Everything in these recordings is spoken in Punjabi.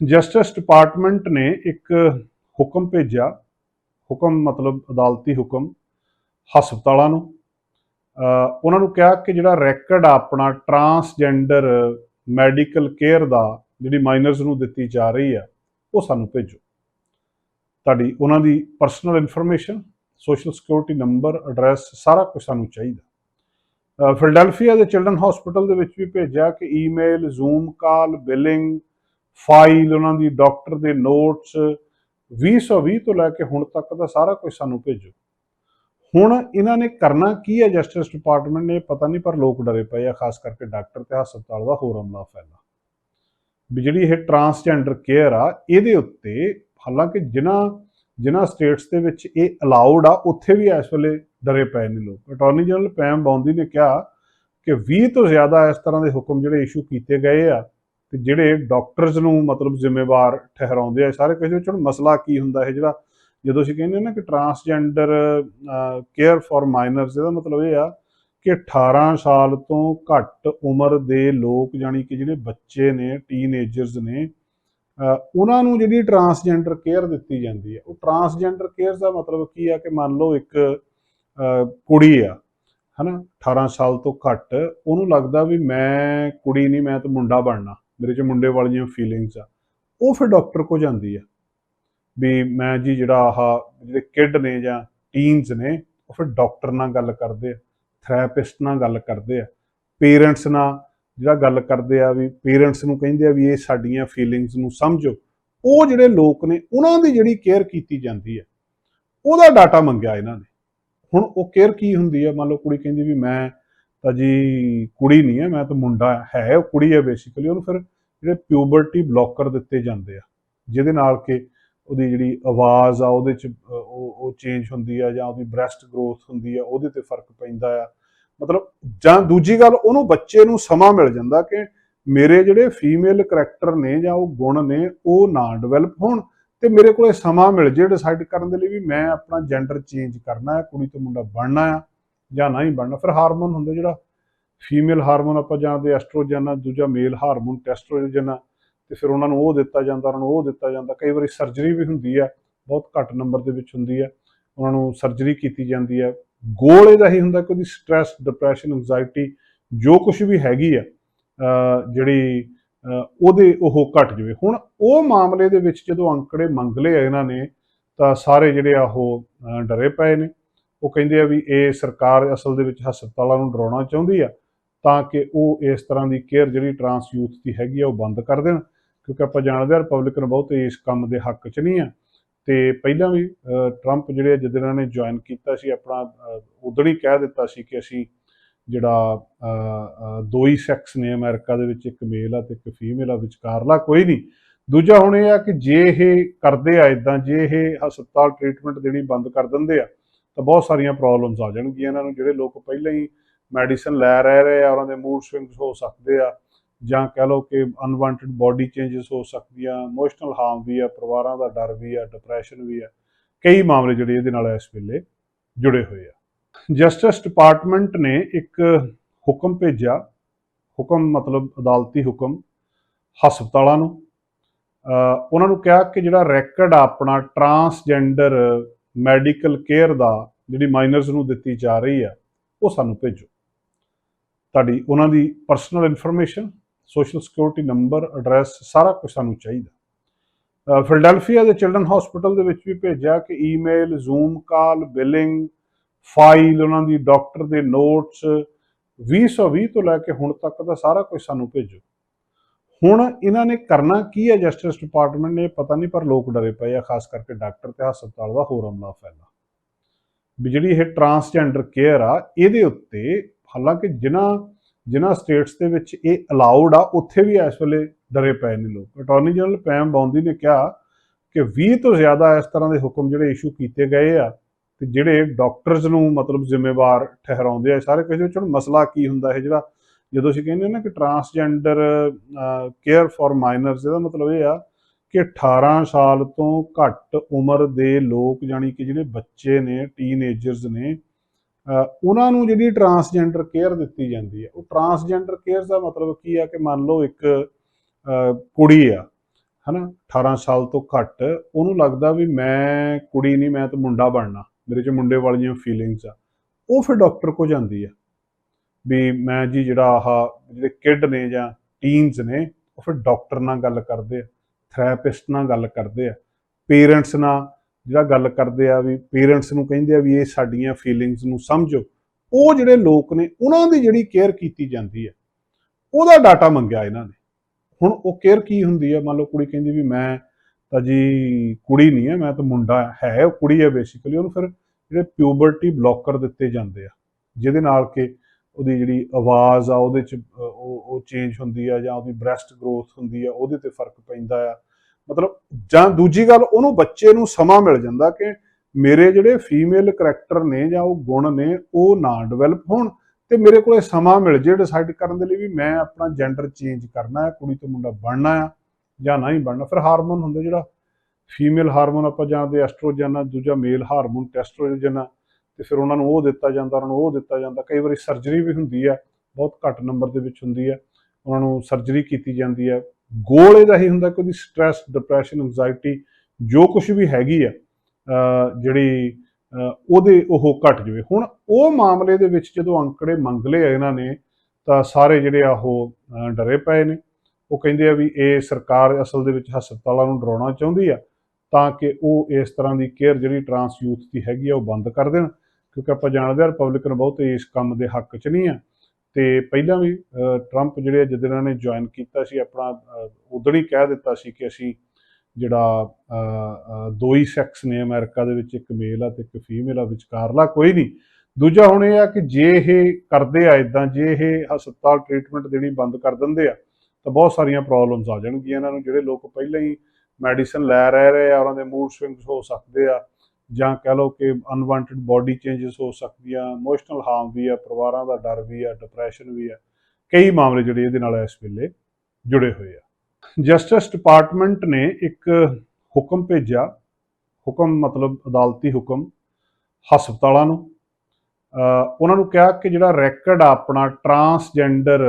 ਜਸਟਿਸ ਡਿਪਾਰਟਮੈਂਟ ਨੇ ਇੱਕ ਹੁਕਮ ਭੇਜਿਆ। ਹੁਕਮ ਮਤਲਬ ਅਦਾਲਤੀ ਹੁਕਮ ਹਸਪਤਾਲਾਂ ਨੂੰ। ਉਹਨਾਂ ਨੂੰ ਕਿਹਾ ਕਿ ਜਿਹੜਾ ਰੈਕਡ ਆ ਆਪਣਾ ਟਰਾਂਸਜੈਂਡਰ ਮੈਡੀਕਲ ਕੇਅਰ ਦਾ ਜਿਹੜੀ ਮਾਈਨਰਸ ਨੂੰ ਦਿੱਤੀ ਜਾ ਰਹੀ ਆ, ਉਹ ਸਾਨੂੰ ਭੇਜੋ। ਤੁਹਾਡੀ ਉਹਨਾਂ ਦੀ personal information social security number address ਸਾਰਾ ਕੁਝ ਸਾਨੂੰ ਚਾਹੀਦਾ। ਫਿਲਡੈਲਫੀਆ ਦੇ ਚਿਲਡਰਨ ਹਸਪੀਟਲ ਦੇ ਵਿੱਚ ਵੀ ਭੇਜਿਆ ਕਿ email Zoom call billing file ਉਹਨਾਂ ਦੀ, ਡਾਕਟਰ ਦੇ ਨੋਟਸ 2020 ਤੋਂ ਲੈ ਕੇ ਹੁਣ ਤੱਕ ਦਾ ਸਾਰਾ ਕੁਝ ਸਾਨੂੰ ਭੇਜੋ। ਹੁਣ ਇਹਨਾਂ ਨੇ ਕਰਨਾ ਕੀ ਹੈ ਜਸਟਿਸ ਡਿਪਾਰਟਮੈਂਟ ਨੇ, ਪਤਾ ਨਹੀਂ, ਪਰ ਲੋਕ ਡਰੇ ਪਏ ਆ, ਖਾਸ ਕਰਕੇ ਡਾਕਟਰ ਤੇ ਹਸਪਤਾਲ ਦਾ ਹੋਰ ਅਮਲਾ ਫੈਲਾ। ਵੀ ਜਿਹੜੀ ਇਹ ਟਰਾਂਸਜੈਂਡਰ ਕੇਅਰ ਆ, ਇਹਦੇ ਉੱਤੇ ਹਾਲਾਂਕਿ ਜਿਨ੍ਹਾਂ ਜਿਨ੍ਹਾਂ ਸਟੇਟਸ ਦੇ ਵਿੱਚ ਇਹ ਅਲਾਉਡ ਆ, ਉੱਥੇ ਵੀ ਇਸ ਵੇਲੇ ਡਰੇ ਪਏ ਨੇ ਲੋਕ। ਅਟਾਰਨੀ ਜਨਰਲ ਪੈਮ ਬੌਂਦੀ ਨੇ ਕਿਹਾ ਕਿ 20 ਤੋਂ ਜ਼ਿਆਦਾ ਇਸ ਤਰ੍ਹਾਂ ਦੇ ਹੁਕਮ ਜਿਹੜੇ ਇਸ਼ੂ ਕੀਤੇ ਗਏ ਆ ਤੇ ਜਿਹੜੇ ਡਾਕਟਰਸ ਨੂੰ ਮਤਲਬ ਜ਼ਿੰਮੇਵਾਰ ਠਹਿਰਾਉਂਦੇ ਆ ਸਾਰੇ ਕਿਸੇ ਵਿੱਚ ਹੁਣ ਮਸਲਾ ਕੀ ਹੁੰਦਾ? ਹੈ ਜਿਹੜਾ ਜਦੋਂ ਅਸੀਂ ਕਹਿੰਦੇ ਨਾ ਕਿ ਟਰਾਂਸਜੈਂਡਰ ਕੇਅਰ ਫॉर ਮਾਈਨਰਸ ਇਹਦਾ ਮਤਲਬ ਇਹ ਆ ਕਿ 18 ਸਾਲ ਤੋਂ ਘੱਟ ਉਮਰ ਦੇ ਲੋਕ ਜਾਨੀ ਕਿ ਜਿਹੜੇ ਬੱਚੇ ਨੇ ਟੀਨੇਜਰਸ ਨੇ ਉਹਨਾਂ ਨੂੰ ਜਿਹੜੀ ਟਰਾਂਸਜੈਂਡਰ ਕੇਅਰ ਦਿੱਤੀ ਜਾਂਦੀ ਹੈ। ਉਹ ਟਰਾਂਸਜੈਂਡਰ ਕੇਅਰ ਦਾ ਮਤਲਬ ਕੀ ਆ ਕਿ ਮੰਨ ਲਓ ਇੱਕ ਕੁੜੀ ਆ, ਹਨਾ? 18 ਸਾਲ ਤੋਂ ਘੱਟ, ਉਹਨੂੰ ਲੱਗਦਾ ਵੀ ਮੈਂ ਕੁੜੀ ਨਹੀਂ, ਮੈਂ ਤਾਂ ਮੁੰਡਾ ਬਣਨਾ। ਮੇਰੇ 'ਚ ਮੁੰਡੇ ਵਾਲੀਆਂ ਫੀਲਿੰਗਸ ਆ, ਉਹ ਫਿਰ ਡਾਕਟਰ ਕੋ ਜਾਂਦੀ ਆ। ਵੀ ਮੈਂ ਜੀ ਜਿਹੜਾ ਆਹ ਜਿਹੜੇ ਕਿਡ ਨੇ ਜਾਂ ਟੀਨਸ ਨੇ, ਉਹ ਫਿਰ ਡਾਕਟਰ ਨਾਲ ਗੱਲ ਕਰਦੇ ਆ ਥੈਰੇਪਿਸਟ ਨਾਲ ਗੱਲ ਕਰਦੇ ਆ। ਪੇਰੈਂਟਸ ਨਾਲ ਜਿਹੜਾ ਗੱਲ ਕਰਦੇ ਆ ਵੀ ਪੇਰੈਂਟਸ ਨੂੰ ਕਹਿੰਦੇ ਆ ਵੀ ਇਹ ਸਾਡੀਆਂ ਫੀਲਿੰਗਸ ਨੂੰ ਸਮਝੋ। ਉਹ ਜਿਹੜੇ ਲੋਕ ਨੇ, ਉਹਨਾਂ ਦੀ ਜਿਹੜੀ ਕੇਅਰ ਕੀਤੀ ਜਾਂਦੀ ਹੈ ਉਹਦਾ ਡਾਟਾ ਮੰਗਿਆ ਇਹਨਾਂ ਨੇ। ਹੁਣ ਉਹ ਕੇਅਰ ਕੀ ਹੁੰਦੀ ਹੈ ਮੰਨ ਲਓ ਕੁੜੀ ਕਹਿੰਦੀ ਵੀ ਮੈਂ ਤਾਂ ਜੀ ਕੁੜੀ ਨਹੀਂ ਹੈ, ਮੈਂ ਤਾਂ ਮੁੰਡਾ ਹੈ ਉਹ ਕੁੜੀ ਹੈ ਬੇਸਿਕਲੀ ਉਹਨੂੰ ਫਿਰ ਜਿਹੜੇ ਪਿਊਬਰਟੀ ਬਲੌਕਰ ਦਿੱਤੇ ਜਾਂਦੇ ਆ, ਜਿਹਦੇ ਨਾਲ ਕਿ ਉਹਦੀ ਜਿਹੜੀ ਆਵਾਜ਼ ਆ, ਉਹਦੇ ਚ ਉਹ ਉਹ ਚੇਂਜ ਹੁੰਦੀ ਆ ਜਾਂ ਉਹਦੀ ਬ੍ਰੈਸਟ ਗਰੋਥ ਹੁੰਦੀ ਆ, ਉਹਦੇ ਤੇ ਫ਼ਰਕ ਪੈਂਦਾ ਆ। ਮਤਲਬ ਜਾਂ ਦੂਜੀ ਗੱਲ, ਉਹਨੂੰ ਬੱਚੇ ਨੂੰ ਸਮਾਂ ਮਿਲ ਜਾਂਦਾ ਕਿ ਮੇਰੇ ਜਿਹੜੇ ਫੀਮੇਲ ਕਰੈਕਟਰ ਨੇ ਜਾਂ ਉਹ ਗੁਣ ਨੇ, ਉਹ ਨਾ ਡਿਵੈਲਪ ਹੋਣ ਤੇ ਮੇਰੇ ਕੋਲੇ ਸਮਾਂ ਮਿਲ ਜੇ ਡਿਸਾਈਡ ਕਰਨ ਦੇ ਲਈ ਵੀ ਮੈਂ ਆਪਣਾ ਜੈਂਡਰ ਚੇਂਜ ਕਰਨਾ ਹੈ, ਕੁੜੀ ਤੋਂ ਮੁੰਡਾ ਬਣਨਾ ਆ। ਜਾਂ ਨਾ ਹੀ ਬਣਨਾ। ਫਿਰ ਹਾਰਮੋਨ ਹੁੰਦਾ ਜਿਹੜਾ ਫੀਮੇਲ ਹਾਰਮੋਨ ਆਪਾਂ ਜਾਣਦੇ ਐਸਟ੍ਰੋਜਨ ਆ, ਦੂਜਾ ਮੇਲ ਹਾਰਮੋਨ ਟੈਸਟਰੋਜਨ ਆ, ਤੇ ਫਿਰ ਉਹਨਾਂ ਨੂੰ ਉਹ ਦਿੱਤਾ ਜਾਂਦਾ, ਉਹਨਾਂ ਨੂੰ ਉਹ ਦਿੱਤਾ ਜਾਂਦਾ। ਕਈ ਵਾਰੀ ਸਰਜਰੀ ਵੀ ਹੁੰਦੀ ਆ, ਬਹੁਤ ਘੱਟ ਨੰਬਰ ਦੇ ਵਿੱਚ ਹੁੰਦੀ ਆ, ਉਹਨਾਂ ਨੂੰ ਸਰਜਰੀ ਕੀਤੀ ਜਾਂਦੀ ਆ। ਗੋਲ ਇਹਦਾ ਹੀ ਹੁੰਦਾ ਕਿ ਉਹਦੀ ਸਟ੍ਰੈਸ, ਡਿਪਰੈਸ਼ਨ, ਐਂਜ਼ਾਇਟੀ, ਜੋ ਕੁਝ ਵੀ ਹੈਗੀ ਆ ਜਿਹੜੀ ਉਹਦੇ ਉਹ ਘਟ ਜਵੇ। ਹੁਣ ਉਹ ਮਾਮਲੇ ਦੇ ਵਿੱਚ ਜਦੋਂ ਅੰਕੜੇ ਮੰਗ ਲਏ ਇਹਨਾਂ ਨੇ, ਤਾਂ ਸਾਰੇ ਜਿਹੜੇ ਆ ਉਹ ਡਰੇ ਪਏ ਨੇ। ਉਹ ਕਹਿੰਦੇ ਆ ਵੀ ਇਹ ਸਰਕਾਰ ਅਸਲ ਦੇ ਵਿੱਚ ਹਸਪਤਾਲਾਂ ਨੂੰ ਡਰਾਉਣਾ ਚਾਹੁੰਦੀ ਆ ਤਾਂ ਕਿ ਉਹ ਇਸ ਤਰ੍ਹਾਂ ਦੀ ਕੇਅਰ ਜਿਹੜੀ ਟਰਾਂਸ ਯੂਥ ਦੀ ਹੈਗੀ ਆ ਉਹ ਬੰਦ ਕਰ ਦੇਣ। ਕਿਉਂਕਿ ਆਪਾਂ ਜਾਣਦੇ ਆ ਰਿਪਬਲਿਕਨ ਬਹੁਤ ਇਸ ਕੰਮ ਦੇ ਹੱਕ 'ਚ ਨਹੀਂ ਆ। ਤੇ ਪਹਿਲਾਂ ਵੀ ਟਰੰਪ ਜਿਹੜੇ ਆ ਜਦੋਂ ਇਹਨਾਂ ਨੇ ਜੁਆਇਨ ਕੀਤਾ ਸੀ ਆਪਣਾ ਅਹ, ਉਦੋਂ ਹੀ ਕਹਿ ਦਿੱਤਾ ਸੀ ਕਿ ਅਸੀਂ ਜਿਹੜਾ ਦੋ ਹੀ ਸੈਕਸ ਨੇ ਅਮਰੀਕਾ ਦੇ ਵਿੱਚ ਇੱਕ ਮੇਲ ਆ ਤੇ ਇੱਕ ਫੀਮੇਲ ਆ ਵਿਚਕਾਰਲਾ ਕੋਈ ਨਹੀਂ। ਦੂਜਾ ਹੁਣ ਇਹ ਆ ਕਿ ਜੇ ਇਹ ਕਰਦੇ ਆ ਇਦਾਂ ਜੇ ਇਹ ਹਸਪਤਾਲ ਟ੍ਰੀਟਮੈਂਟ ਦੇਣੀ ਬੰਦ ਕਰ ਦਿੰਦੇ ਆ ਤਾਂ ਬਹੁਤ ਸਾਰੀਆਂ ਪ੍ਰੋਬਲਮਸ ਆ ਜਾਣਗੀਆਂ ਇਹਨਾਂ ਨੂੰ, ਜਿਹੜੇ ਲੋਕ ਪਹਿਲਾਂ ਹੀ ਮੈਡੀਸਨ ਲੈ ਰਹੇ ਰਹੇ ਆ, ਉਹਨਾਂ ਦੇ ਮੂਡ ਸਵਿੰਗਸ ਹੋ ਸਕਦੇ ਆ, ਜਾਂ ਕਹਿ ਲਓ ਕਿ ਅਨਵਾਂਟਡ ਬਾਡੀ ਚੇਂਜਸ ਹੋ ਸਕਦੀਆਂ ਇਮੋਸ਼ਨਲ ਹਾਰਮ ਵੀ ਆ, ਪਰਿਵਾਰਾਂ ਦਾ ਡਰ ਵੀ ਆ ਡਿਪਰੈਸ਼ਨ ਵੀ ਆ, ਕਈ ਮਾਮਲੇ ਜਿਹੜੇ ਇਹਦੇ ਨਾਲ ਇਸ ਵੇਲੇ ਜੁੜੇ ਹੋਏ ਆ। ਜਸਟਿਸ ਡਿਪਾਰਟਮੈਂਟ ਨੇ ਇੱਕ ਹੁਕਮ ਭੇਜਿਆ, ਹੁਕਮ ਮਤਲਬ ਅਦਾਲਤੀ ਹੁਕਮ ਹਸਪਤਾਲਾਂ ਨੂੰ। ਉਹਨਾਂ ਨੂੰ ਕਿਹਾ ਕਿ ਜਿਹੜਾ ਰੈਕਡ ਆਪਣਾ ਟਰਾਂਸਜੈਂਡਰ ਮੈਡੀਕਲ ਕੇਅਰ ਦਾ ਜਿਹੜੀ ਮਾਈਨਰਸ ਨੂੰ ਦਿੱਤੀ ਜਾ ਰਹੀ ਆ, ਉਹ ਸਾਨੂੰ ਭੇਜੋ। ਤੁਹਾਡੀ ਉਹਨਾਂ ਦੀ personal information social security number address ਸਾਰਾ ਕੁਝ ਸਾਨੂੰ ਚਾਹੀਦਾ। ਫਿਲਡੈਲਫੀਆ ਦੇ ਚਿਲਡਰਨ ਹਸਪੀਟਲ ਦੇ ਵਿੱਚ ਵੀ ਭੇਜਿਆ ਕਿ email Zoom call billing file ਉਹਨਾਂ ਦੀ ਡਾਕਟਰ ਦੇ ਨੋਟਸ 2020 ਤੋਂ ਲੈ ਕੇ ਹੁਣ ਤੱਕ ਦਾ ਸਾਰਾ ਕੁਝ ਸਾਨੂੰ ਭੇਜੋ। ਹੁਣ ਇਹਨਾਂ ਨੇ ਕਰਨਾ ਕੀ ਹੈ ਜਸਟਿਸ ਡਿਪਾਰਟਮੈਂਟ ਨੇ, ਪਤਾ ਨਹੀਂ, ਪਰ ਲੋਕ ਡਰੇ ਪਏ ਆ, ਖਾਸ ਕਰਕੇ ਡਾਕਟਰ ਤੇ ਹਸਪਤਾਲ ਦਾ ਹੋਰ ਅਮਲਾ ਫੈਲਾ। ਵੀ ਜਿਹੜੀ ਇਹ ਟਰਾਂਸਜੈਂਡਰ ਕੇਅਰ ਆ, ਇਹਦੇ ਉੱਤੇ ਹਾਲਾਂਕਿ ਜਿਨ੍ਹਾਂ ਜਿਨ੍ਹਾਂ ਸਟੇਟਸ ਦੇ ਵਿੱਚ ਇਹ ਅਲਾਉਡ ਆ, ਉੱਥੇ ਵੀ ਇਸ ਵੇਲੇ ਡਰੇ ਪਏ ਨੇ ਲੋਕ। ਅਟਾਰਨੀ ਜਨਰਲ ਪੈਮ ਬੌਂਦੀ ਨੇ ਕਿਹਾ ਕਿ 20 ਤੋਂ ਜ਼ਿਆਦਾ ਇਸ ਤਰ੍ਹਾਂ ਦੇ ਹੁਕਮ ਜਿਹੜੇ ਇਸ਼ੂ ਕੀਤੇ ਗਏ ਆ, ਤੇ ਜਿਹੜੇ ਡਾਕਟਰਸ ਨੂੰ ਮਤਲਬ ਜ਼ਿੰਮੇਵਾਰ ਠਹਿਰਾਉਂਦੇ ਆ ਸਾਰੇ ਕਿਸੇ ਵਿੱਚ ਹੁਣ ਮਸਲਾ ਕੀ ਹੁੰਦਾ ਹੈ ਜਿਹੜਾ ਜਦੋਂ ਅਸੀਂ ਕਹਿੰਦੇ ਨਾ ਕਿ ਟਰਾਂਸਜੈਂਡਰ ਕੇਅਰ ਫॉर ਮਾਈਨਰਸ ਇਹਦਾ ਮਤਲਬ ਇਹ ਆ ਕਿ 18 ਸਾਲ ਤੋਂ ਘੱਟ ਉਮਰ ਦੇ ਲੋਕ ਜਾਨੀ ਕਿ ਜਿਹੜੇ ਬੱਚੇ ਨੇ ਟੀਨੇਜਰਸ ਨੇ ਉਹਨਾਂ ਨੂੰ ਜਿਹੜੀ ਟਰਾਂਸਜੈਂਡਰ ਕੇਅਰ ਦਿੱਤੀ ਜਾਂਦੀ ਹੈ। ਉਹ ਟਰਾਂਸਜੈਂਡਰ ਕੇਅਰ ਦਾ ਮਤਲਬ ਕੀ ਆ ਕਿ ਮੰਨ ਲਓ ਇੱਕ ਕੁੜੀ ਆ, ਹਨਾ? 18 ਸਾਲ ਤੋਂ ਘੱਟ ਉਹਨੂੰ ਲੱਗਦਾ ਵੀ ਮੈਂ ਕੁੜੀ ਨਹੀਂ, ਮੈਂ ਤਾਂ ਮੁੰਡਾ ਬਣਨਾ, ਮੇਰੇ 'ਚ ਮੁੰਡੇ ਵਾਲੀਆਂ ਫੀਲਿੰਗਸ ਆ। ਉਹ ਫਿਰ ਡਾਕਟਰ ਕੋ ਜਾਂਦੀ ਆ। ਵੀ ਮੈਂ ਜੀ ਜਿਹੜਾ ਆਹ ਜਿਹੜੇ ਕਿਡ ਨੇ ਜਾਂ ਟੀਨਸ ਨੇ, ਉਹ ਫਿਰ ਡਾਕਟਰ ਨਾਲ ਗੱਲ ਕਰਦੇ ਆ ਥੈਰੇਪਿਸਟ ਨਾਲ ਗੱਲ ਕਰਦੇ ਆ ਪੇਰੈਂਟਸ ਨਾਲ ਜਿਹੜਾ ਗੱਲ ਕਰਦੇ ਆ ਵੀ ਪੇਰੈਂਟਸ ਨੂੰ ਕਹਿੰਦੇ ਆ ਵੀ ਇਹ ਸਾਡੀਆਂ ਫੀਲਿੰਗਸ ਨੂੰ ਸਮਝੋ, ਉਹ ਜਿਹੜੇ ਲੋਕ ਨੇ, ਉਹਨਾਂ ਦੀ ਜਿਹੜੀ ਕੇਅਰ ਕੀਤੀ ਜਾਂਦੀ ਹੈ ਉਹਦਾ ਡਾਟਾ ਮੰਗਿਆ ਇਹਨਾਂ ਨੇ। ਹੁਣ ਉਹ ਕੇਅਰ ਕੀ ਹੁੰਦੀ ਹੈ ਮੰਨ ਲਓ ਕੁੜੀ ਕਹਿੰਦੀ ਵੀ ਮੈਂ ਤਾਂ ਜੀ ਕੁੜੀ ਨਹੀਂ ਹੈ ਮੈਂ ਤਾਂ ਮੁੰਡਾ ਹੈ, ਉਹ ਕੁੜੀ ਹੈ ਬੇਸਿਕਲੀ ਉਹਨੂੰ ਫਿਰ ਜਿਹੜੇ ਪਿਊਬਰਟੀ ਬਲੌਕਰ ਦਿੱਤੇ ਜਾਂਦੇ ਆ, ਜਿਹਦੇ ਨਾਲ ਕਿ ਉਹਦੀ ਜਿਹੜੀ ਆਵਾਜ਼ ਆ, ਉਹਦੇ ਚ ਉਹ ਉਹ ਚੇਂਜ ਹੁੰਦੀ ਆ ਜਾਂ ਉਹਦੀ ਬ੍ਰੈਸਟ ਗਰੋਥ ਹੁੰਦੀ ਆ, ਉਹਦੇ ਤੇ ਫ਼ਰਕ ਪੈਂਦਾ ਆ। ਮਤਲਬ ਜਾਂ ਦੂਜੀ ਗੱਲ, ਉਹਨੂੰ ਬੱਚੇ ਨੂੰ ਸਮਾਂ ਮਿਲ ਜਾਂਦਾ ਕਿ ਮੇਰੇ ਜਿਹੜੇ ਫੀਮੇਲ ਕਰੈਕਟਰ ਨੇ ਜਾਂ ਉਹ ਗੁਣ ਨੇ, ਉਹ ਨਾ ਡਿਵੈਲਪ ਹੋਣ ਤੇ ਮੇਰੇ ਕੋਲੇ ਸਮਾਂ ਮਿਲ ਜੇ ਡਿਸਾਈਡ ਕਰਨ ਦੇ ਲਈ ਵੀ ਮੈਂ ਆਪਣਾ ਜੈਂਡਰ ਚੇਂਜ ਕਰਨਾ ਹੈ, ਕੁੜੀ ਤੋਂ ਮੁੰਡਾ ਬਣਨਾ ਆ ਜਾਂ ਨਹੀਂ ਬਣਨਾ। ਫਿਰ ਹਾਰਮੋਨ ਹੁੰਦਾ ਜਿਹੜਾ ਫੀਮੇਲ ਹਾਰਮੋਨ ਆਪਾਂ ਜਾਣਦੇ ਐਸਟ੍ਰੋਜਨ ਆ, ਦੂਜਾ ਮੇਲ ਹਾਰਮੋਨ ਟੈਸਟਰੋਜਨ ਆ। ਤੇ ਫਿਰ ਉਹਨਾਂ ਨੂੰ ਉਹ ਦਿੱਤਾ ਜਾਂਦਾ, ਉਹਨਾਂ ਨੂੰ ਉਹ ਦਿੱਤਾ ਜਾਂਦਾ। ਕਈ ਵਾਰੀ ਸਰਜਰੀ ਵੀ ਹੁੰਦੀ ਆ, ਬਹੁਤ ਘੱਟ ਨੰਬਰ ਦੇ ਵਿੱਚ ਹੁੰਦੀ ਆ। ਉਹਨਾਂ ਨੂੰ ਸਰਜਰੀ ਕੀਤੀ ਜਾਂਦੀ ਆ। ਗੋਲ ਇਹਦਾ ਹੀ ਹੁੰਦਾ ਕਿ ਉਹਦੀ ਸਟ੍ਰੈਸ ਡਿਪਰੈਸ਼ਨ ਐਂਜ਼ਾਇਟੀ ਜੋ ਕੁਝ ਵੀ ਹੈਗੀ ਆ ਜਿਹੜੀ ਉਹਦੇ ਉਹ ਘਟ ਜਵੇ। ਹੁਣ ਉਹ ਮਾਮਲੇ ਦੇ ਵਿੱਚ ਜਦੋਂ ਅੰਕੜੇ ਮੰਗ ਲਏ ਇਹਨਾਂ ਨੇ, ਤਾਂ ਸਾਰੇ ਜਿਹੜੇ ਆ ਉਹ ਡਰੇ ਪਏ ਨੇ। ਉਹ ਕਹਿੰਦੇ ਆ ਵੀ ਇਹ ਸਰਕਾਰ ਅਸਲ ਦੇ ਵਿੱਚ ਹਸਪਤਾਲਾਂ ਨੂੰ ਡਰਾਉਣਾ ਚਾਹੁੰਦੀ ਆ, ਤਾਂ ਕਿ ਉਹ ਇਸ ਤਰ੍ਹਾਂ ਦੀ ਕੇਅਰ ਜਿਹੜੀ ਟਰਾਂਸ ਯੂਥ ਦੀ ਹੈਗੀ ਆ, ਉਹ ਬੰਦ ਕਰ ਦੇਣ। ਕਿਉਂਕਿ ਆਪਾਂ ਜਾਣਦੇ ਆ ਰਿਪਬਲਿਕਨ ਬਹੁਤ ਇਸ ਕੰਮ ਦੇ ਹੱਕ 'ਚ ਨਹੀਂ ਆ। ਤੇ ਪਹਿਲਾਂ ਵੀ ਟਰੰਪ ਜਿਹੜੇ ਆ ਜਦੋਂ ਇਹਨਾਂ ਨੇ ਜੁਆਇਨ ਕੀਤਾ ਸੀ ਆਪਣਾ ਅਹ, ਉਦੋਂ ਹੀ ਕਹਿ ਦਿੱਤਾ ਸੀ ਕਿ ਅਸੀਂ ਜਿਹੜਾ ਦੋ ਹੀ ਸੈਕਸ ਨੇ ਅਮਰੀਕਾ ਦੇ ਵਿੱਚ ਇੱਕ ਮੇਲ ਆ ਤੇ ਇੱਕ ਫੀਮੇਲ ਆ ਵਿਚਕਾਰਲਾ ਕੋਈ ਨਹੀਂ। ਦੂਜਾ ਹੁਣ ਇਹ ਆ ਕਿ ਜੇ ਇਹ ਕਰਦੇ ਆ ਇਦਾਂ ਜੇ ਇਹ ਹਸਪਤਾਲ ਟ੍ਰੀਟਮੈਂਟ ਦੇਣੀ ਬੰਦ ਕਰ ਦਿੰਦੇ ਆ ਤਾਂ ਬਹੁਤ ਸਾਰੀਆਂ ਪ੍ਰੋਬਲਮਸ ਆ ਜਾਣਗੀਆਂ ਇਹਨਾਂ ਨੂੰ ਜਿਹੜੇ ਲੋਕ ਪਹਿਲਾਂ ਹੀ ਮੈਡੀਸਨ ਲੈ ਰਹੇ ਰਹੇ ਆ ਉਹਨਾਂ ਦੇ ਮੂਡ ਸਵਿੰਗਸ ਹੋ ਸਕਦੇ ਆ। ਜਾਂ ਕਹਿ ਲਓ ਕਿ ਅਨਵਾਂਟਡ ਬਾਡੀ ਚੇਂਜਸ ਹੋ ਸਕਦੀਆਂ ਇਮੋਸ਼ਨਲ ਹਾਰਮ ਵੀ ਆ, ਪਰਿਵਾਰਾਂ ਦਾ ਡਰ ਵੀ ਆ ਡਿਪਰੈਸ਼ਨ ਵੀ ਆ, ਕਈ ਮਾਮਲੇ ਜਿਹੜੇ ਇਹਦੇ ਨਾਲ ਇਸ ਵੇਲੇ ਜੁੜੇ ਹੋਏ ਆ। ਜਸਟਿਸ ਡਿਪਾਰਟਮੈਂਟ ਨੇ ਇੱਕ ਹੁਕਮ ਭੇਜਿਆ, ਹੁਕਮ ਮਤਲਬ ਅਦਾਲਤੀ ਹੁਕਮ ਹਸਪਤਾਲਾਂ ਨੂੰ। ਉਹਨਾਂ ਨੂੰ ਕਿਹਾ ਕਿ ਜਿਹੜਾ ਰੈਕਡ ਆ ਆਪਣਾ ਟਰਾਂਸਜੈਂਡਰ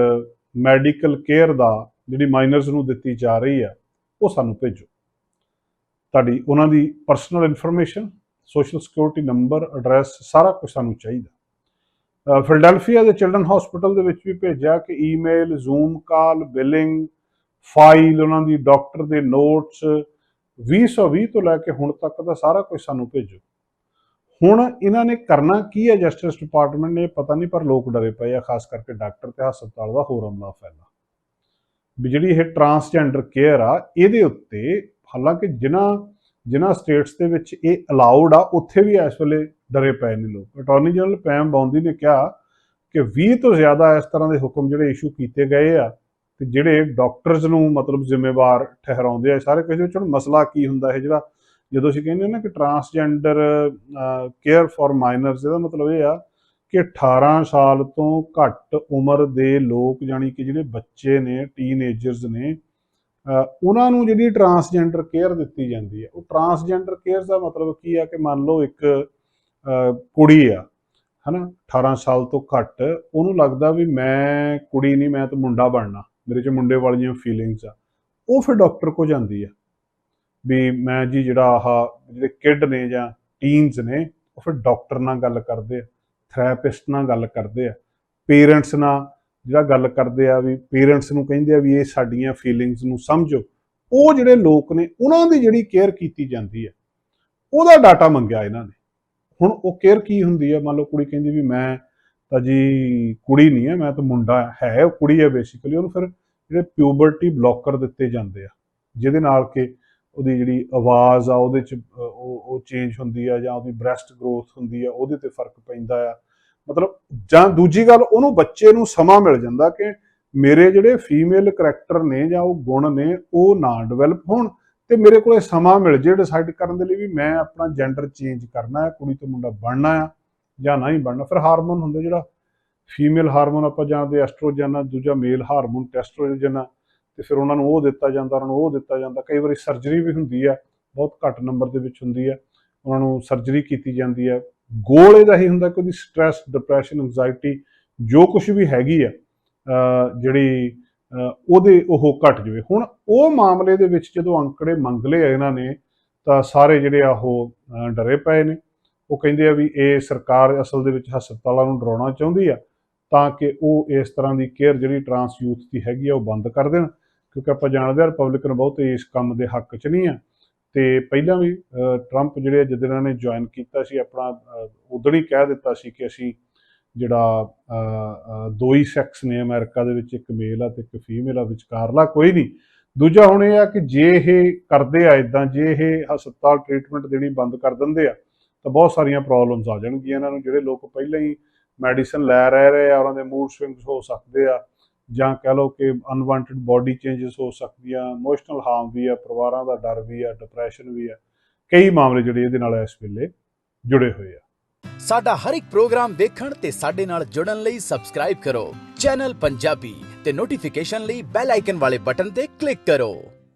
ਮੈਡੀਕਲ ਕੇਅਰ ਦਾ, ਜਿਹੜੀ ਮਾਈਨਰਸ ਨੂੰ ਦਿੱਤੀ ਜਾ ਰਹੀ ਆ, ਉਹ ਸਾਨੂੰ ਭੇਜੋ। ਤੁਹਾਡੀ ਉਹਨਾਂ ਦੀ personal information social security number address ਸਾਰਾ ਕੁਝ ਸਾਨੂੰ ਚਾਹੀਦਾ। ਫਿਲਡੈਲਫੀਆ ਦੇ ਚਿਲਡਰਨ ਹਸਪੀਟਲ ਦੇ ਵਿੱਚ ਵੀ ਭੇਜਿਆ ਕਿ email Zoom call billing file ਉਹਨਾਂ ਦੀ ਡਾਕਟਰ ਦੇ ਨੋਟਸ 2020 ਤੋਂ ਲੈ ਕੇ ਹੁਣ ਤੱਕ ਦਾ ਸਾਰਾ ਕੁਝ ਸਾਨੂੰ ਭੇਜੋ। ਹੁਣ ਇਹਨਾਂ ਨੇ ਕਰਨਾ ਕੀ ਹੈ ਜਸਟਿਸ ਡਿਪਾਰਟਮੈਂਟ ਨੇ, ਪਤਾ ਨਹੀਂ, ਪਰ ਲੋਕ ਡਰੇ ਪਏ ਆ, ਖਾਸ ਕਰਕੇ ਡਾਕਟਰ ਤੇ ਹਸਪਤਾਲ ਦਾ ਹੋਰ ਅਮਲਾ ਫੈਲਾ। ਵੀ ਜਿਹੜੀ ਇਹ ਟਰਾਂਸਜੈਂਡਰ ਕੇਅਰ ਆ, ਇਹਦੇ ਉੱਤੇ ਹਾਲਾਂਕਿ ਜਿਨ੍ਹਾਂ ਜਿਨ੍ਹਾਂ ਸਟੇਟਸ ਦੇ ਵਿੱਚ ਇਹ ਅਲਾਉਡ ਆ, ਉੱਥੇ ਵੀ ਇਸ ਵੇਲੇ ਡਰੇ ਪਏ ਨੇ ਲੋਕ। ਅਟਾਰਨੀ ਜਨਰਲ ਪੈਮ ਬੌਂਦੀ ਨੇ ਕਿਹਾ ਕਿ 20 ਤੋਂ ਜ਼ਿਆਦਾ ਇਸ ਤਰ੍ਹਾਂ ਦੇ ਹੁਕਮ ਜਿਹੜੇ ਇਸ਼ੂ ਕੀਤੇ ਗਏ ਆ ਤੇ ਜਿਹੜੇ ਡਾਕਟਰਸ ਨੂੰ ਮਤਲਬ ਜ਼ਿੰਮੇਵਾਰ ਠਹਿਰਾਉਂਦੇ ਆ ਸਾਰੇ ਕਿਸੇ ਵਿੱਚ ਹੁਣ ਮਸਲਾ ਕੀ ਹੁੰਦਾ ਹੈ ਜਿਹੜਾ, ਜਦੋਂ ਅਸੀਂ ਕਹਿੰਦੇ ਨਾ ਕਿ ਟਰਾਂਸਜੈਂਡਰ ਕੇਅਰ ਫॉर ਮਾਈਨਰਸ ਇਹਦਾ ਮਤਲਬ ਇਹ ਆ ਕਿ 18 ਸਾਲ ਤੋਂ ਘੱਟ ਉਮਰ ਦੇ ਲੋਕ ਜਾਨੀ ਕਿ ਜਿਹੜੇ ਬੱਚੇ ਨੇ ਟੀਨੇਜਰਸ ਨੇ ਉਹਨਾਂ ਨੂੰ ਜਿਹੜੀ ਟਰਾਂਸਜੈਂਡਰ ਕੇਅਰ ਦਿੱਤੀ ਜਾਂਦੀ ਹੈ, ਉਹ ਟਰਾਂਸਜੈਂਡਰ ਕੇਅਰ ਦਾ ਮਤਲਬ ਕੀ ਆ ਕਿ ਮੰਨ ਲਓ ਇੱਕ ਕੁੜੀ ਆ, ਹਨਾ 18 ਸਾਲ ਤੋਂ ਘੱਟ, ਉਹਨੂੰ ਲੱਗਦਾ ਵੀ ਮੈਂ ਕੁੜੀ ਨਹੀਂ, ਮੈਂ ਤਾਂ ਮੁੰਡਾ ਬਣਨਾ, ਮੇਰੇ 'ਚ ਮੁੰਡੇ ਵਾਲੀਆਂ ਫੀਲਿੰਗਸ ਆ, ਉਹ ਫਿਰ ਡਾਕਟਰ ਕੋ ਜਾਂਦੀ ਆ, ਵੀ ਮੈਂ ਜੀ ਜਿਹੜਾ ਆਹ ਜਿਹੜੇ ਕਿਡ ਨੇ ਜਾਂ ਟੀਨਸ ਨੇ, ਉਹ ਫਿਰ ਡਾਕਟਰ ਨਾਲ ਗੱਲ ਕਰਦੇ ਆ ਥੈਰੇਪਿਸਟ ਨਾਲ ਗੱਲ ਕਰਦੇ ਆ ਪੇਰੈਂਟਸ ਨਾਲ ਜਿਹੜਾ ਗੱਲ ਕਰਦੇ ਆ ਵੀ ਪੇਰੈਂਟਸ ਨੂੰ ਕਹਿੰਦੇ ਆ ਵੀ ਇਹ ਸਾਡੀਆਂ ਫੀਲਿੰਗਸ ਨੂੰ ਸਮਝੋ, ਉਹ ਜਿਹੜੇ ਲੋਕ ਨੇ, ਉਹਨਾਂ ਦੀ ਜਿਹੜੀ ਕੇਅਰ ਕੀਤੀ ਜਾਂਦੀ ਹੈ ਉਹਦਾ ਡਾਟਾ ਮੰਗਿਆ ਇਹਨਾਂ ਨੇ। ਹੁਣ ਉਹ ਕੇਅਰ ਕੀ ਹੁੰਦੀ ਹੈ ਮੰਨ ਲਓ ਕੁੜੀ ਕਹਿੰਦੀ ਵੀ ਮੈਂ ਤਾਂ ਜੀ ਕੁੜੀ ਨਹੀਂ ਹੈ ਮੈਂ ਤਾਂ ਮੁੰਡਾ ਹੈ ਉਹ ਕੁੜੀ ਹੈ ਬੇਸਿਕਲੀ ਉਹਨੂੰ ਫਿਰ ਜਿਹੜੇ ਪਿਊਬਰਟੀ ਬਲੌਕਰ ਦਿੱਤੇ ਜਾਂਦੇ ਆ, ਜਿਹਦੇ ਨਾਲ ਕਿ ਉਹਦੀ ਜਿਹੜੀ ਆਵਾਜ਼ ਆ, ਉਹਦੇ ਚ ਉਹ ਉਹ ਚੇਂਜ ਹੁੰਦੀ ਆ ਜਾਂ ਉਹਦੀ ਬ੍ਰੈਸਟ ਗਰੋਥ ਹੁੰਦੀ ਆ, ਉਹਦੇ ਤੇ ਫ਼ਰਕ ਪੈਂਦਾ ਆ। ਮਤਲਬ ਜਾਂ ਦੂਜੀ ਗੱਲ, ਉਹਨੂੰ ਬੱਚੇ ਨੂੰ ਸਮਾਂ ਮਿਲ ਜਾਂਦਾ ਕਿ ਮੇਰੇ ਜਿਹੜੇ ਫੀਮੇਲ ਕਰੈਕਟਰ ਨੇ ਜਾਂ ਉਹ ਗੁਣ ਨੇ, ਉਹ ਨਾ ਡਿਵੈਲਪ ਹੋਣ ਤੇ ਮੇਰੇ ਕੋਲੇ ਸਮਾਂ ਮਿਲ ਜੇ ਡਿਸਾਈਡ ਕਰਨ ਦੇ ਲਈ ਵੀ ਮੈਂ ਆਪਣਾ ਜੈਂਡਰ ਚੇਂਜ ਕਰਨਾ ਹੈ, ਕੁੜੀ ਤੋਂ ਮੁੰਡਾ ਬਣਨਾ ਆ ਜਾਂ ਨਹੀਂ ਬਣਨਾ। ਫਿਰ ਹਾਰਮੋਨ ਹੁੰਦਾ ਜਿਹੜਾ ਫੀਮੇਲ ਹਾਰਮੋਨ ਆਪਾਂ ਜਾਣਦੇ ਐਸਟ੍ਰੋਜਨ ਆ, ਦੂਜਾ ਮੇਲ ਹਾਰਮੋਨ ਟੈਸਟਰੋਜਨ ਆ, ਤੇ ਫਿਰ ਉਹਨਾਂ ਨੂੰ ਉਹ ਦਿੱਤਾ ਜਾਂਦਾ, ਉਹਨਾਂ ਨੂੰ ਉਹ ਦਿੱਤਾ ਜਾਂਦਾ। ਕਈ ਵਾਰੀ ਸਰਜਰੀ ਵੀ ਹੁੰਦੀ ਆ ਬਹੁਤ ਘੱਟ ਨੰਬਰ ਦੇ ਵਿੱਚ ਹੁੰਦੀ ਆ ਉਹਨਾਂ ਨੂੰ ਸਰਜਰੀ ਕੀਤੀ ਜਾਂਦੀ ਆ ਗੋਲ ਇਹਦਾ ਹੀ ਹੁੰਦਾ ਕਿ ਉਹਦੀ ਸਟ੍ਰੈਸ ਡਿਪਰੈਸ਼ਨ ਐਂਜ਼ਾਇਟੀ ਜੋ ਕੁਝ ਵੀ ਹੈਗੀ ਆ ਜਿਹੜੀ ਉਹਦੇ ਉਹ ਘਟ ਜਾਵੇ। ਹੁਣ ਉਹ ਮਾਮਲੇ ਦੇ ਵਿੱਚ ਜਦੋਂ ਅੰਕੜੇ ਮੰਗ ਲਏ ਇਹਨਾਂ ਨੇ, ਤਾਂ ਸਾਰੇ ਜਿਹੜੇ ਆ ਉਹ ਡਰੇ ਪਏ ਨੇ। ਉਹ ਕਹਿੰਦੇ ਆ ਵੀ ਇਹ ਸਰਕਾਰ ਅਸਲ ਦੇ ਵਿੱਚ ਹਸਪਤਾਲਾਂ ਨੂੰ ਡਰਾਉਣਾ ਚਾਹੁੰਦੀ ਆ, ਤਾਂ ਕਿ ਉਹ ਇਸ ਤਰ੍ਹਾਂ ਦੀ ਕੇਅਰ ਜਿਹੜੀ ਟਰਾਂਸ ਯੂਥ ਦੀ ਹੈਗੀ ਆ, ਉਹ ਬੰਦ ਕਰ ਦੇਣ। ਕਿਉਂਕਿ ਆਪਾਂ ਜਾਣਦੇ ਆ, ਰਿਪਬਲਿਕਨ ਬਹੁਤ ਇਸ ਕੰਮ ਦੇ ਹੱਕ 'ਚ ਨਹੀਂ ਆ। ਤੇ ਪਹਿਲਾਂ ਵੀ ਟਰੰਪ ਜਿਹੜੇ ਜਦੋਂ ਇਹਨਾਂ ਨੇ ਜੁਆਇਨ ਕੀਤਾ ਸੀ ਆਪਣਾ ਅਹ, ਉਦੋਂ ਹੀ ਕਹਿ ਦਿੱਤਾ ਸੀ ਕਿ ਅਸੀਂ ਜਿਹੜਾ ਦੋ ਹੀ ਸੈਕਸ ਨੇ ਅਮਰੀਕਾ ਦੇ ਵਿੱਚ ਇੱਕ ਮੇਲ ਆ ਤੇ ਇੱਕ ਫੀਮੇਲ ਆ ਵਿਚਕਾਰਲਾ ਕੋਈ ਨਹੀਂ। ਦੂਜਾ ਹੁਣ ਇਹ ਆ ਕਿ ਜੇ ਇਹ ਕਰਦੇ ਆ ਇਦਾਂ ਜੇ ਇਹ ਹਸਪਤਾਲ ਟ੍ਰੀਟਮੈਂਟ ਦੇਣੀ ਬੰਦ ਕਰ ਦਿੰਦੇ ਆ ਤਾਂ ਬਹੁਤ ਸਾਰੀਆਂ ਪ੍ਰੋਬਲਮਸ ਆ ਜਾਣਗੀਆਂ ਇਹਨਾਂ ਨੂੰ ਜਿਹੜੇ ਲੋਕ ਪਹਿਲਾਂ ਹੀ ਮੈਡੀਸਨ ਲੈ ਰਹੇ ਰਹੇ ਆ ਉਹਨਾਂ ਦੇ ਮੂਡ ਸਵਿੰਗਸ ਹੋ ਸਕਦੇ ਆ ਜਾਂ ਕਹਿ ਲਓ ਕਿ ਅਨਵਾਂਟਡ ਬਾਡੀ ਚੇਂਜਸ ਹੋ ਸਕਦੀਆਂ ਇਮੋਸ਼ਨਲ ਹਾਰਮ ਵੀ ਆ, ਪਰਿਵਾਰਾਂ ਦਾ ਡਰ ਵੀ ਆ ਡਿਪਰੈਸ਼ਨ ਵੀ ਆ, ਕਈ ਮਾਮਲੇ ਜਿਹੜੇ ਇਹਦੇ ਨਾਲ ਇਸ ਵੇਲੇ ਜੁੜੇ ਹੋਏ ਆ। ਸਾਡਾ ਹਰ ਇੱਕ ਪ੍ਰੋਗਰਾਮ ਦੇਖਣ ਤੇ ਸਾਡੇ ਨਾਲ ਜੁੜਨ ਲਈ ਸਬਸਕ੍ਰਾਈਬ ਕਰੋ। ਚੈਨਲ ਪੰਜਾਬੀ ਤੇ ਨੋਟੀਫਿਕੇਸ਼ਨ ਲਈ ਬੈਲ ਆਈਕਨ ਵਾਲੇ ਬਟਨ ਤੇ ਕਲਿੱਕ ਕਰੋ।